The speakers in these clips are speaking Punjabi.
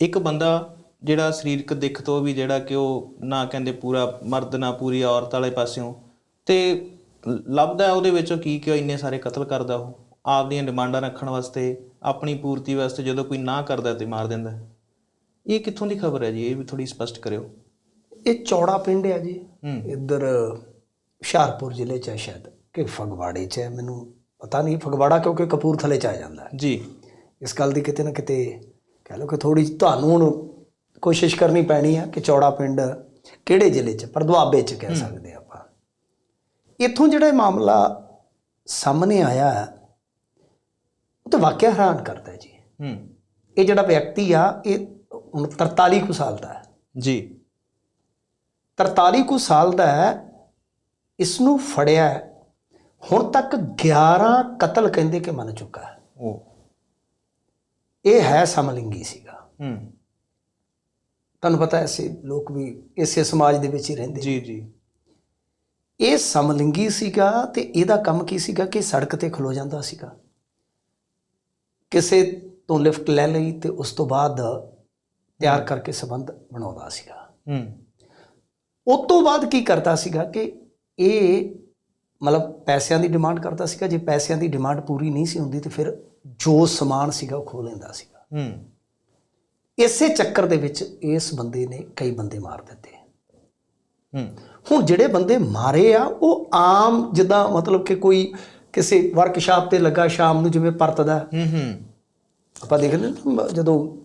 ਇੱਕ ਬੰਦਾ ਜਿਹੜਾ ਸਰੀਰਕ ਦਿੱਖ ਤੋਂ ਵੀ ਜਿਹੜਾ ਕਿ ਉਹ ਨਾ ਕਹਿੰਦੇ ਪੂਰਾ ਮਰਦ ਨਾ ਪੂਰੀ ਔਰਤ ਵਾਲੇ ਪਾਸਿਓਂ ਤੇ ਲੱਭਦਾ ਉਹਦੇ ਵਿੱਚੋਂ ਕੀ ਕਿ ਉਹ ਇੰਨੇ ਸਾਰੇ ਕਤਲ ਕਰਦਾ ਉਹ ਆਪਦੀਆਂ ਡਿਮਾਂਡਾਂ ਰੱਖਣ ਵਾਸਤੇ ਆਪਣੀ ਪੂਰਤੀ ਵਾਸਤੇ ਜਦੋਂ ਕੋਈ ਨਾ ਕਰਦਾ ਤੇ ਮਾਰ ਦਿੰਦਾ। ਇਹ ਕਿੱਥੋਂ ਦੀ ਖਬਰ ਹੈ ਜੀ? ਇਹ ਵੀ ਥੋੜੀ ਸਪਸ਼ਟ ਕਰਿਓ। ਇਹ ਚੌੜਾ ਪਿੰਡ ਹੈ ਜੀ। ਇੱਧਰ ਹੁਸ਼ਿਆਰਪੁਰ ਜ਼ਿਲ੍ਹੇ 'ਚ ਹੈ ਸ਼ਾਇਦ ਕਿ ਫਗਵਾੜੇ 'ਚ ਹੈ। ਮੈਨੂੰ ਪਤਾ ਨਹੀਂ ਫਗਵਾੜਾ ਕਿਉਂਕਿ ਕਪੂਰਥਲੇ 'ਚ ਆ ਜਾਂਦਾ ਜੀ। ਇਸ ਗੱਲ ਦੀ ਕਿਤੇ ਨਾ ਕਿਤੇ ਕਹਿ ਲਓ ਕਿ ਥੋੜੀ ਤੁਹਾਨੂੰ ਹੁਣ ਕੋਸ਼ਿਸ਼ ਕਰਨੀ ਪੈਣੀ ਆ ਕਿ ਚੌੜਾ ਪਿੰਡ ਕਿਹੜੇ ਜ਼ਿਲ੍ਹੇ 'ਚ ਪਰ ਦੁਆਬੇ 'ਚ ਕਹਿ ਸਕਦੇ ਆਪਾਂ। ਇੱਥੋਂ ਜਿਹੜਾ ਇਹ ਮਾਮਲਾ ਸਾਹਮਣੇ ਆਇਆ ਹੈ, ਉਹ ਤਾਂ ਵਾਕਿਆ ਹੈਰਾਨ ਕਰਦਾ ਜੀ। ਹੂੰ। ਇਹ ਜਿਹੜਾ ਵਿਅਕਤੀ ਆ ਇਹ ਹੁਣ 43 ਕੁ ਸਾਲ ਦਾ ਹੈ। ਜੀ। 43 ਕੁ ਸਾਲ ਦਾ ਹੈ ਇਸ ਨੂੰ ਫੜਿਆ। ਹੁਣ ਤੱਕ 11 ਕਤਲ ਕਹਿੰਦੇ ਕਿ ਮੰਨ ਚੁੱਕਾ ਹੈ। ਉਹ ਇਹ ਹੈ ਸਮਲਿੰਗੀ ਸੀਗਾ। ਹੂੰ। ਤੁਹਾਨੂੰ ਪਤਾ ਐਸੇ ਲੋਕ ਵੀ ਇਸੇ ਸਮਾਜ ਦੇ ਵਿੱਚ ਹੀ ਰਹਿੰਦੇ ਜੀ ਜੀ। ਇਹ ਸਮਲਿੰਗੀ ਸੀਗਾ ਤੇ ਇਹਦਾ ਕੰਮ ਕੀ ਸੀਗਾ ਕਿ ਸੜਕ ਤੇ ਖਲੋ ਜਾਂਦਾ ਸੀਗਾ। ਕਿਸੇ ਤੋਂ ਲਿਫਟ ਲੈ ਲਈ ਤੇ ਉਸ ਤੋਂ ਬਾਅਦ ਤਿਆਰ ਕਰਕੇ ਸਬੰਧ ਬਣਾਉਂਦਾ ਸੀਗਾ। ਹੂੰ। ਉਸ ਤੋਂ ਬਾਅਦ ਕੀ ਕਰਦਾ ਸੀਗਾ ਕਿ ਇਹ ਮਤਲਬ ਪੈਸਿਆਂ ਦੀ ਡਿਮਾਂਡ ਕਰਦਾ ਸੀਗਾ। ਜੇ ਪੈਸਿਆਂ ਦੀ ਡਿਮਾਂਡ ਪੂਰੀ ਨਹੀਂ ਸੀ ਹੁੰਦੀ ਤੇ ਫਿਰ ਜੋ ਸਮਾਨ ਸੀਗਾ ਉਹ ਖੋਹ ਲੈਂਦਾ ਸੀਗਾ। ਹੂੰ। ਇਸੇ ਚੱਕਰ ਦੇ ਵਿੱਚ ਇਸ ਬੰਦੇ ਨੇ ਕਈ ਬੰਦੇ ਮਾਰ ਦਿੱਤੇ। ਹੂੰ। ਹੁਣ ਜਿਹੜੇ ਬੰਦੇ ਮਾਰੇ ਆ ਉਹ ਆਮ ਜਿੱਦਾਂ ਮਤਲਬ ਕਿ ਕੋਈ ਕਿਸੇ ਵਰਕਸ਼ਾਪ ਤੇ ਲੱਗਾ ਸ਼ਾਮ ਨੂੰ ਜਿਵੇਂ ਪਰਤਦਾ। ਹੂੰ ਹੂੰ। ਆਪਾਂ ਦੇਖਦੇ ਜਦੋਂ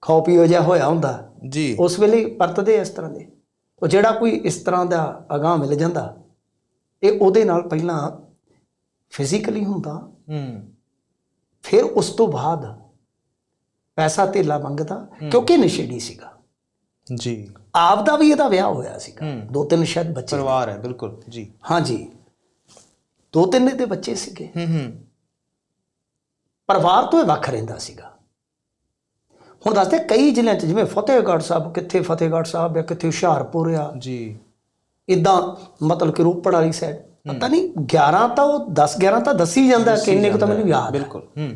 ਖਾਓ ਪੀਓ ਜਿਹਾ ਹੋਇਆ ਹੁੰਦਾ ਜੀ। ਉਸ ਵੇਲੇ ਪਰਤਦੇ ਇਸ ਤਰ੍ਹਾਂ ਦੇ। ਉਹ ਜਿਹੜਾ ਕੋਈ ਇਸ ਤਰ੍ਹਾਂ ਦਾ ਅਗਾਹ ਮਿਲ ਜਾਂਦਾ ਇਹ ਉਹਦੇ ਨਾਲ ਪਹਿਲਾਂ ਫਿਜ਼ੀਕਲੀ ਹੁੰਦਾ। ਹੂੰ। ਫਿਰ ਉਸ ਤੋਂ ਬਾਅਦ ਪੈਸਾ ਧੇਲਾ ਮੰਗਦਾ ਕਿਉਂਕਿ ਨਸ਼ੇੜੀ ਸੀਗਾ। ਜੀ। ਆਪ ਦਾ ਵੀ ਇਹਦਾ ਵਿਆਹ ਹੋਇਆ ਸੀਗਾ। ਹੂੰ। ਦੋ ਤਿੰਨ ਸ਼ਾਇਦ ਬੱਚੇ ਪਰਿਵਾਰ ਹੈ ਬਿਲਕੁਲ ਜੀ। ਹਾਂਜੀ। ਦੋ ਤਿੰਨ ਇਹਦੇ ਬੱਚੇ ਸੀਗੇ। ਹੂੰ ਹੂੰ। ਪਰਿਵਾਰ ਤੋਂ ਇਹ ਵੱਖ ਰਹਿੰਦਾ ਸੀਗਾ। ਹੁਣ ਦੱਸਦੇ ਕਈ ਜ਼ਿਲ੍ਹਿਆਂ 'ਚ ਜਿਵੇਂ ਫਤਿਹਗੜ੍ਹ ਸਾਹਿਬ ਕਿੱਥੇ ਫਤਿਹਗੜ੍ਹ ਸਾਹਿਬ ਹੈ ਕਿੱਥੇ ਹੁਸ਼ਿਆਰਪੁਰ ਆ। ਜੀ। ਇਦਾਂ ਮਤਲਬ ਕਿ ਰੋਪੜ ਵਾਲੀ ਸਾਈਡ ਪਤਾ ਨਹੀਂ 11 ਤਾਂ ਉਹ 10 11 ਤਾਂ ਦੱਸੀ ਜਾਂਦਾ ਕਿ ਇੰਨੇ ਕੁ ਤਾਂ ਮੈਨੂੰ ਯਾਦ ਬਿਲਕੁਲ ਹੂੰ।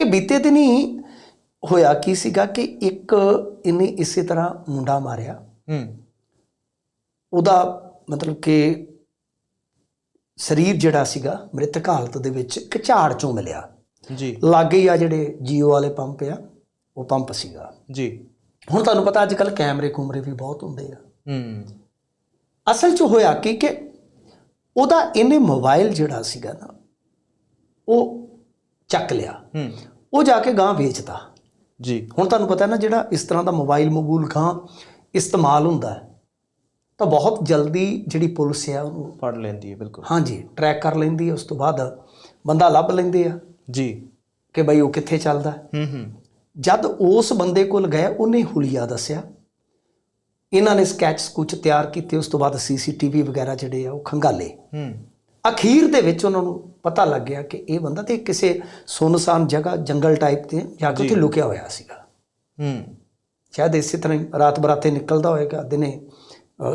ਇਹ ਬੀਤੇ ਦਿਨ ਹੀ ਹੋਇਆ ਕੀ ਸੀਗਾ ਕਿ ਇੱਕ ਇਹਨੇ ਇਸੇ ਤਰ੍ਹਾਂ ਮੁੰਡਾ ਮਾਰਿਆ। ਹੂੰ। ਉਹਦਾ ਮਤਲਬ ਕਿ ਸਰੀਰ ਜਿਹੜਾ ਸੀਗਾ ਮ੍ਰਿਤਕ ਹਾਲਤ ਦੇ ਵਿੱਚ ਇੱਕ ਝਾੜ ਚੋਂ ਮਿਲਿਆ। ਜੀ। ਲਾਗੇ ਹੀ ਆ ਜਿਹੜੇ ਜੀਓ ਵਾਲੇ ਪੰਪ ਆ ਉਹ ਪੰਪ ਸੀਗਾ। ਜੀ। ਹੁਣ ਤੁਹਾਨੂੰ ਪਤਾ ਅੱਜ ਕੱਲ ਕੈਮਰੇ ਕੁਮਰੇ ਵੀ ਬਹੁਤ ਹੁੰਦੇ ਆ। ਹੂੰ। ਅਸਲ 'ਚ ਹੋਇਆ ਕੀ ਕਿ ਉਹਦਾ ਇਹਨੇ ਮੋਬਾਈਲ ਜਿਹੜਾ ਸੀਗਾ ਨਾ ਉਹ ਚੱਕ ਲਿਆ। ਹੂੰ। ਉਹ ਜਾ ਕੇ ਗਾਂ ਵੇਚਦਾ ਜੀ। ਹੁਣ ਤੁਹਾਨੂੰ ਪਤਾ ਨਾ ਜਿਹੜਾ ਇਸ ਤਰ੍ਹਾਂ ਦਾ ਮੋਬਾਈਲ ਮਬੂਲ ਗਾਂ ਇਸਤੇਮਾਲ ਹੁੰਦਾ ਹੈ ਤਾਂ ਬਹੁਤ ਜਲਦੀ ਜਿਹੜੀ ਪੁਲਿਸ ਆ ਉਹਨੂੰ ਫੜ ਲੈਂਦੀ ਹੈ ਬਿਲਕੁਲ। ਹਾਂਜੀ ਟਰੈਕ ਕਰ ਲੈਂਦੀ ਹੈ ਉਸ ਤੋਂ ਬਾਅਦ ਬੰਦਾ ਲੱਭ ਲੈਂਦੇ ਆ। ਜੀ। ਕਿ ਬਈ ਉਹ ਕਿੱਥੇ ਚੱਲਦਾ ਹੈ। ਹੂੰ ਹੂੰ। ਜਦ ਉਸ ਬੰਦੇ ਕੋਲ ਗਏ ਉਹਨੇ ਹੁਲੀਆ ਦੱਸਿਆ ਇਹਨਾਂ ਨੇ ਸਕੈਚ ਸਕੂਚ ਤਿਆਰ ਕੀਤੇ ਉਸ ਤੋਂ ਬਾਅਦ ਸੀਸੀਟੀਵੀ ਵਗੈਰਾ ਜਿਹੜੇ ਆ ਉਹ ਖੰਗਾਲੇ। ਹੂੰ। ਅਖੀਰ ਦੇ ਵਿੱਚ ਉਹਨਾਂ ਨੂੰ ਪਤਾ ਲੱਗ ਗਿਆ ਕਿ ਇਹ ਬੰਦਾ ਤੇ ਕਿਸੇ ਸੁਨਸਾਨ ਜਗ੍ਹਾ ਜੰਗਲ ਟਾਈਪ ਤੇ ਜਾ ਕੇ ਉੱਥੇ ਲੁਕਿਆ ਹੋਇਆ ਸੀਗਾ। ਹੂੰ। ਸ਼ਾਇਦ ਇਸੇ ਤਰ੍ਹਾਂ ਰਾਤ ਬਰਾਤੇ ਨਿਕਲਦਾ ਹੋਏਗਾ ਦਿਨੇ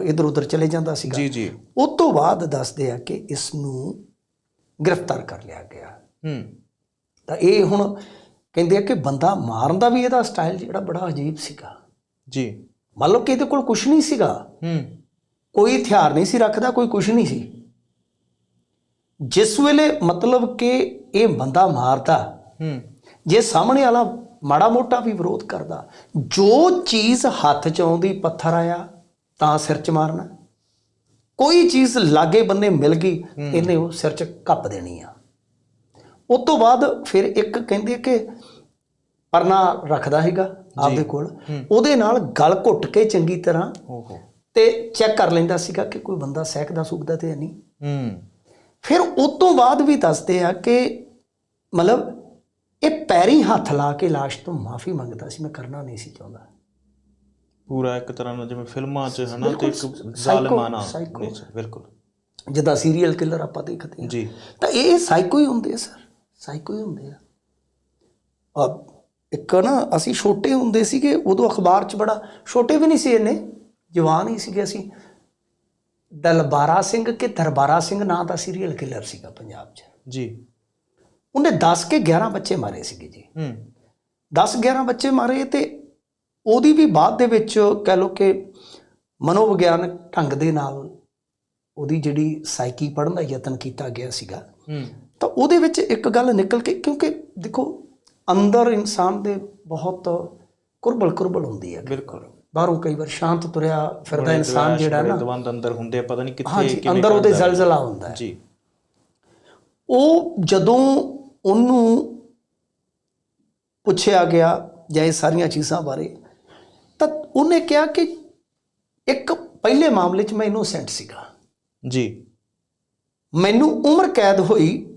ਇਧਰ ਉਧਰ ਚਲੇ ਜਾਂਦਾ ਸੀਗਾ। ਜੀ ਜੀ। ਉਸ ਤੋਂ ਬਾਅਦ ਦੱਸਦੇ ਆ ਕਿ ਇਸ ਨੂੰ ਗ੍ਰਿਫਤਾਰ ਕਰ ਲਿਆ ਗਿਆ। ਹੂੰ। ਤਾਂ ਇਹ ਹੁਣ ਕਹਿੰਦੇ ਆ ਕਿ ਬੰਦਾ ਮਾਰਨ ਦਾ ਵੀ ਇਹਦਾ ਸਟਾਈਲ ਜਿਹੜਾ ਬੜਾ ਅਜੀਬ ਸੀਗਾ। ਜੀ। ਮੰਨ ਲਓ ਕਿ ਇਹਦੇ ਕੋਲ ਕੁਝ ਨਹੀਂ ਸੀਗਾ। ਹੂੰ। ਕੋਈ ਹਥਿਆਰ ਨਹੀਂ ਸੀ ਰੱਖਦਾ ਕੋਈ ਕੁਝ ਨਹੀਂ ਸੀ। ਜਿਸ ਵੇਲੇ ਮਤਲਬ ਕਿ ਇਹ ਬੰਦਾ ਮਾਰਦਾ ਹੂੰ। ਜੇ ਸਾਹਮਣੇ ਵਾਲਾ ਮਾੜਾ ਮੋਟਾ ਵੀ ਵਿਰੋਧ ਕਰਦਾ ਜੋ ਚੀਜ਼ ਹੱਥ 'ਚ ਆਉਂਦੀ ਪੱਥਰ ਆਇਆ ਤਾਂ ਸਿਰ 'ਚ ਮਾਰਨਾ। ਕੋਈ ਚੀਜ਼ ਲਾਗੇ ਬੰਨੇ ਮਿਲ ਗਈ ਇਹਨੇ ਉਹ ਸਿਰ 'ਚ ਕੱਪ ਦੇਣੀ ਆ। ਉਸ ਤੋਂ ਬਾਅਦ ਫਿਰ ਇੱਕ ਕਹਿੰਦੇ ਕਿ ਪਰਨਾ ਰੱਖਦਾ ਹੈਗਾ ਆਪਦੇ ਕੋਲ। ਉਹਦੇ ਨਾਲ ਗਲ ਘੁੱਟ ਕੇ ਚੰਗੀ ਤਰ੍ਹਾਂ ਓਹੋ। ਤੇ ਚੈੱਕ ਕਰ ਲੈਂਦਾ ਸੀਗਾ ਕਿ ਕੋਈ ਬੰਦਾ ਸਹਿਕਦਾ ਸੁੱਕਦਾ ਤੇ ਨਹੀਂ। ਹੂੰ। ਫਿਰ ਉਸ ਤੋਂ ਬਾਅਦ ਵੀ ਦੱਸਦੇ ਆ ਕਿ ਮਤਲਬ ਇਹ ਪੈਰੀ ਹੱਥ ਲਾ ਕੇ ਲਾਸ਼ ਤੋਂ ਮਾਫੀ ਮੰਗਦਾ ਸੀ ਮੈਂ ਕਰਨਾ ਨਹੀਂ ਸੀ ਚਾਹੁੰਦਾ। ਪੂਰਾ ਇੱਕ ਤਰ੍ਹਾਂ ਨਾਲ ਜਿਵੇਂ ਫਿਲਮਾਂ 'ਚ ਹਨਾ ਤੇ ਇੱਕ ਜ਼ਾਲਮਾਨਾ। ਬਿਲਕੁਲ। ਜਿੱਦਾਂ ਸੀਰੀਅਲ ਕਿਲਰ ਆਪਾਂ ਦੇਖਦੇ ਹਾਂ ਜੀ। ਤਾਂ ਇਹ ਸਾਈਕੋ ਹੀ ਹੁੰਦੇ ਆ ਸਰ ਸਾਈਕੋ ਹੀ ਹੁੰਦੇ ਆ। ਆ ਇੱਕ ਨਾ ਅਸੀਂ ਛੋਟੇ ਹੁੰਦੇ ਸੀਗੇ ਉਦੋਂ ਅਖਬਾਰ 'ਚ ਬੜਾ ਛੋਟੇ ਵੀ ਨਹੀਂ ਸੀ ਇੰਨੇ ਜਵਾਨ ਹੀ ਸੀਗੇ ਅਸੀਂ। ਦਲਬਾਰਾ ਸਿੰਘ ਕਿ ਦਰਬਾਰਾ ਸਿੰਘ ਨਾਂ ਦਾ ਸੀਰੀਅਲ ਕਿਲਰ ਸੀਗਾ ਪੰਜਾਬ 'ਚ। ਜੀ। ਉਹਨੇ 10 ਕੇ 11 ਬੱਚੇ ਮਾਰੇ ਸੀਗੇ ਜੀ। ਹੂੰ। 10 11 ਬੱਚੇ ਮਾਰੇ ਤੇ ਉਹਦੀ ਵੀ ਬਾਅਦ ਦੇ ਵਿੱਚ ਕਹਿ ਲਓ ਕਿ ਮਨੋਵਿਗਿਆਨਕ ਢੰਗ ਦੇ ਨਾਲ ਉਹਦੀ ਜਿਹੜੀ ਸਾਈਕੀ ਪੜ੍ਹਨ ਦਾ ਯਤਨ ਕੀਤਾ ਗਿਆ ਸੀਗਾ। ਹੂੰ। ਤਾਂ ਉਹਦੇ ਵਿੱਚ ਇੱਕ ਗੱਲ ਨਿਕਲ ਕੇ ਕਿਉਂਕਿ ਦੇਖੋ ਅੰਦਰ ਇਨਸਾਨ ਦੇ ਬਹੁਤ ਕੁਰਬਲ ਕੁਰਬਲ ਹੁੰਦੀ ਹੈ। ਬਿਲਕੁਲ। ਬਾਹਰੋਂ ਕਈ ਵਾਰ ਸ਼ਾਂਤ ਤੁਰਿਆ ਫਿਰਦਾ ਇਨਸਾਨ ਜਿਹੜਾ ਨਾ। ਦਵੰਦ ਅੰਦਰ ਹੁੰਦੇ ਆ ਪਤਾ ਨਹੀਂ ਕਿੱਥੇ ਹਾਂਜੀ ਕਿਵੇਂ ਅੰਦਰ ਉਹਦੇ। ਜ਼ਲਜ਼ਲਾ ਹੁੰਦਾ ਹੈ। ਜੀ। ਉਹ ਜਦੋਂ ਉਹਨੂੰ ਪੁੱਛਿਆ ਗਿਆ ਜਾਂ ਇਹ ਸਾਰੀਆਂ ਚੀਜ਼ਾਂ ਬਾਰੇ ਤਾਂ ਉਹਨੇ ਕਿਹਾ ਕਿ ਇੱਕ ਪਹਿਲੇ ਮਾਮਲੇ 'ਚ ਮੈਂ ਇਨੋਸੈਂਟ ਸੀਗਾ। ਜੀ। ਮੈਨੂੰ ਉਮਰ ਕੈਦ ਹੋਈ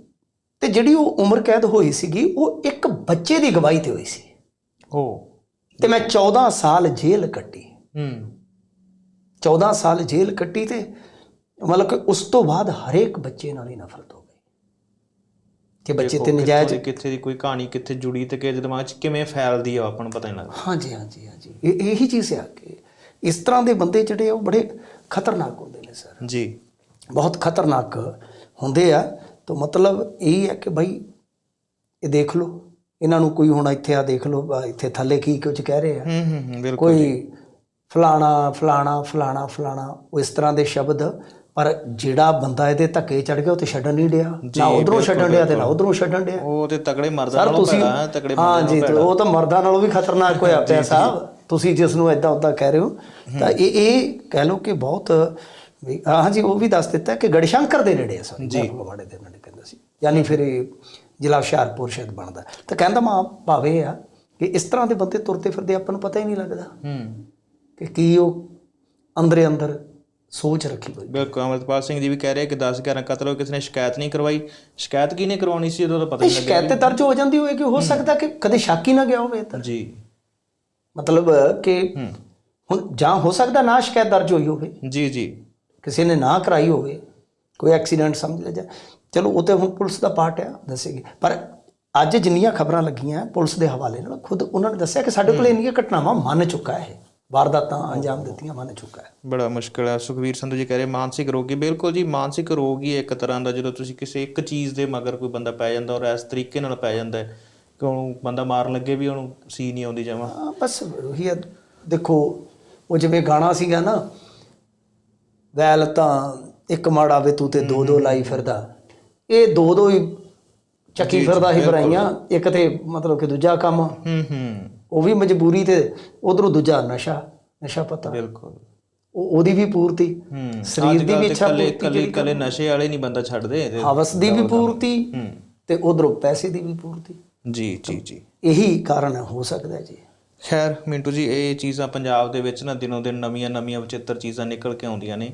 ਤੇ ਜਿਹੜੀ ਉਹ ਉਮਰ ਕੈਦ ਹੋਈ ਸੀਗੀ ਉਹ ਇੱਕ ਬੱਚੇ ਦੀ ਗਵਾਹੀ ਤੇ ਹੋਈ ਸੀ। ਉਹ ਤੇ ਮੈਂ 14 ਸਾਲ ਜੇਲ੍ਹ ਕੱਟੀ। ਹੂੰ। 14 ਸਾਲ ਜੇਲ੍ਹ ਕੱਟੀ ਤੇ ਮਤਲਬ ਕਿ ਉਸ ਤੋਂ ਬਾਅਦ ਹਰੇਕ ਬੱਚੇ ਨਾਲ ਹੀ ਨਫ਼ਰਤ ਹੋ ਗਈ। ਕਿ ਬੱਚੇ ਤੇ ਨਜਾਇਜ਼ ਕਿੱਥੋਂ ਦੀ ਕੋਈ ਕਹਾਣੀ ਕਿੱਥੇ ਜੁੜੀ ਤੇ ਕਿਹਦੇ ਦਿਮਾਗ 'ਚ ਕਿਵੇਂ ਫੈਲਦੀ ਆ ਆਪਾਂ ਨੂੰ ਪਤਾ ਨਹੀਂ ਲੱਗਦਾ। ਹਾਂਜੀ ਹਾਂਜੀ ਹਾਂਜੀ। ਇਹ ਇਹੀ ਚੀਜ਼ ਹੈ ਕਿ ਇਸ ਤਰ੍ਹਾਂ ਦੇ ਬੰਦੇ ਜਿਹੜੇ ਆ ਉਹ ਬੜੇ ਖਤਰਨਾਕ ਹੁੰਦੇ ਨੇ ਸਰ। ਜੀ। ਬਹੁਤ ਖਤਰਨਾਕ ਹੁੰਦੇ ਆ। ਤਾਂ ਮਤਲਬ ਇਹ ਹੈ ਕਿ ਭਾਈ ਇਹ ਦੇਖ ਲਓ ਇਹਨਾਂ ਨੂੰ ਕੋਈ ਹੁਣ ਇੱਥੇ ਆ ਦੇਖ ਲਓ ਇੱਥੇ ਥੱਲੇ ਕੀ ਕੁਝ ਕਹਿ ਰਹੇ ਆ। ਹੂੰ ਹੂੰ ਹੂੰ ਬਿਲਕੁਲ ਕੋਈ ਫਲਾਣਾ ਫਲਾਣਾ ਫਲਾਣਾ ਫਲਾਣਾ ਉਹ ਇਸ ਤਰ੍ਹਾਂ ਦੇ ਸ਼ਬਦ ਪਰ ਜਿਹੜਾ ਬੰਦਾ ਇਹਦੇ ਧੱਕੇ ਚੜ ਗਿਆ ਉਹ ਤੇ ਛੱਡਣ ਨਹੀਂ ਡਿਆ। ਨਾ ਉਧਰੋਂ ਛੱਡਣ ਡਿਆ ਤੇ ਨਾ ਉਧਰੋਂ ਛੱਡਣ ਡਿਆ। ਉਹ ਤੇ ਤਗੜੇ ਮਰਦਾਂ ਨਾਲੋਂ ਭੈੜਾ ਹੈ, ਤਗੜੇ ਹਾਂ ਬੰਦੇ ਜੀ ਨਾਲੋਂ ਤੇ ਉਹ ਤਾਂ ਮਰਦਾਂ ਨਾਲੋਂ ਵੀ ਖਤਰਨਾਕ ਹੋਇਆ ਪਿਆ ਸਾਹਿਬ। ਤੁਸੀਂ ਜਿਸ ਨੂੰ ਇਦਾਂ ਉਦਾਂ ਕਹਿ ਰਹੇ ਹੋ ਤਾਂ ਇਹ ਇਹ ਕਹਿ ਲਓ ਕਿ ਬਹੁਤ ਵੀ- ਹਾਂ ਜੀ ਉਹ ਵੀ ਦੱਸ ਦਿੱਤਾ ਕਿ ਗੜਸ਼ੰਕਰ ਦੇ ਨੇੜੇ ਸੌਰੀ ਜੀ। ਫਗਵਾੜੇ ਦੇ ਨੇੜੇ ਕਹਿੰਦਾ ਸੀ। ਯਾਨੀ ਫਿਰ ਇਹ ਜ਼ਿਲ੍ਹਾ ਹੁਸ਼ਿਆਰਪੁਰ ਸ਼ਾਇਦ ਬਣਦਾ। ਤਾਂ ਕਹਿੰਦਾ ਮਾਂ ਭਾਵੇਂ ਆ ਕਿ ਇਸ ਤਰ੍ਹਾਂ ਦੇ ਬੰਦੇ ਤੁਰਦੇ ਫਿਰਦੇ ਆਪਾਂ ਨੂੰ ਪਤਾ ਹੀ ਨਹੀਂ ਲੱਗਦਾ। ਹੂੰ। ਕਿ ਕੀ ਉਹ ਅੰਦਰੇ ਅੰਦਰ ਸੋਚ ਰੱਖੀ ਹੋਈ। ਬਿਲਕੁਲ ਅਮਰਪਾਲ ਸਿੰਘ ਜੀ ਵੀ ਕਹਿ ਰਹੇ ਕਿ 10 11 ਕਤਲ ਹੋਏ ਕਿਸੇ ਨੇ ਸ਼ਿਕਾਇਤ ਨਹੀਂ ਕਰਵਾਈ। ਸ਼ਿਕਾਇਤ ਕਿਹਨੇ ਕਰਵਾਉਣੀ ਸੀ ਤਾਂ ਪਤਾ ਨਹੀਂ ਲੱਗਿਆ ਸ਼ਿਕਾਇਤ ਤੇ ਦਰਜ ਹੋ ਜਾਂਦੀ ਹੋਏਗੀ ਹੋ ਸਕਦਾ ਕਿ ਕਦੇ ਸ਼ੱਕ ਹੀ ਨਾ ਗਿਆ ਹੋਵੇ ਤਾਂ। ਜੀ। ਮਤਲਬ ਕਿ ਹੁਣ ਜਾਂ ਹੋ ਸਕਦਾ ਨਾ ਸ਼ਿਕਾਇਤ ਦਰਜ ਹੋਈ ਹੋਵੇ। ਜੀ ਜੀ। ਕਿਸੇ ਨੇ ਨਾ ਕਰਾਈ ਹੋਵੇ ਕੋਈ ਐਕਸੀਡੈਂਟ ਸਮਝ ਲਿਆ ਜਾ। ਚਲੋ ਉਹ ਤੇ ਹੁਣ ਪੁਲਿਸ ਦਾ ਪਾਰਟ ਆ ਦੱਸੇਗੀ। ਪਰ ਅੱਜ ਜਿੰਨੀਆਂ ਖਬਰਾਂ ਲੱਗੀਆਂ ਪੁਲਿਸ ਦੇ ਹਵਾਲੇ ਨਾਲ ਖੁਦ ਉਹਨਾਂ ਨੇ ਦੱਸਿਆ ਕਿ ਸਾਡੇ ਕੋਲ ਇੰਨੀਆਂ ਘਟਨਾਵਾਂ ਮੰਨ ਚੁੱਕਾ ਹੈ ਵਾਰਦਾਤਾਂ ਅੰਜਾਮ ਦਿੱਤੀਆਂ ਮੰਨ ਚੁੱਕਾ ਹੈ ਬੜਾ ਮੁਸ਼ਕਲ ਹੈ ਸੁਖਵੀਰ ਸੰਧੂ ਜੀ ਕਹਿ ਰਹੇ ਮਾਨਸਿਕ ਰੋਗੀ ਬਿਲਕੁਲ ਜੀ ਮਾਨਸਿਕ ਰੋਗ ਹੀ ਇੱਕ ਤਰ੍ਹਾਂ ਦਾ ਜਦੋਂ ਤੁਸੀਂ ਕਿਸੇ ਇੱਕ ਚੀਜ਼ ਦੇ ਮਗਰ ਕੋਈ ਬੰਦਾ ਪੈ ਜਾਂਦਾ ਔਰ ਇਸ ਤਰੀਕੇ ਨਾਲ ਪੈ ਜਾਂਦਾ ਹੈ ਕਿ ਉਹਨੂੰ ਬੰਦਾ ਮਾਰਨ ਲੱਗੇ ਵੀ ਉਹਨੂੰ ਸੀ ਨਹੀਂ ਆਉਂਦੀ ਜਮਾ। ਹਾਂ ਬਸ ਉਹੀ ਹੈ ਦੇਖੋ ਉਹ ਜਿਵੇਂ ਗਾਣਾ ਸੀਗਾ ਨਾ ਵੈਲ ਤਾਂ ਇੱਕ ਮਾੜਾ ਵੇ ਤੂੰ ਤੇ ਦੋ ਦੋ ਲਾਈ ਫਿਰਦਾ। ਇਹ ਦੋ ਦੋ ਹੀ ਚੱਕੀ ਫਿਰਦਾ ਹੀ ਬਰਾਈਆਂ। ਇੱਕ ਤੇ ਮਤਲਬ ਕਿ ਦੂਜਾ ਕੰਮ। ਹੂੰ ਹੂੰ। ਉਹ ਵੀ ਮਜਬੂਰੀ ਤੇ ਉਧਰੋਂ ਦੂਜਾ ਨਸ਼ਾ ਨਸ਼ਾ ਪਤਾ। ਬਿਲਕੁਲ। ਉਹ ਉਹਦੀ ਵੀ ਪੂਰਤੀ। ਹੂੰ ਸਰੀਰ ਦੀ ਵੀ ਇੱਛਾ ਪੂਰਤੀ ਕੱਲੇ ਕੱਲੇ ਨਸ਼ੇ ਵਾਲੇ ਨਹੀਂ ਬੰਦਾ ਛੱਡਦੇ। ਹਵਸ ਦੀ ਵੀ ਪੂਰਤੀ ਹੂੰ। ਤੇ ਉਧਰੋਂ ਪੈਸੇ ਦੀ ਵੀ ਪੂਰਤੀ। ਜੀ ਜੀ ਜੀ। ਇਹੀ ਕਾਰਨ ਹੋ ਸਕਦਾ ਜੀ। ਖੈਰ ਮਿੰਟੂ ਜੀ ਇਹ ਚੀਜ਼ਾਂ ਪੰਜਾਬ ਦੇ ਵਿੱਚ ਨਾ ਦਿਨੋਂ ਦਿਨ ਨਵੀਆਂ ਨਵੀਆਂ ਵਿਚਿੱਤਰ ਚੀਜ਼ਾਂ ਨਿਕਲ ਕੇ ਆਉਂਦੀਆਂ ਨੇ।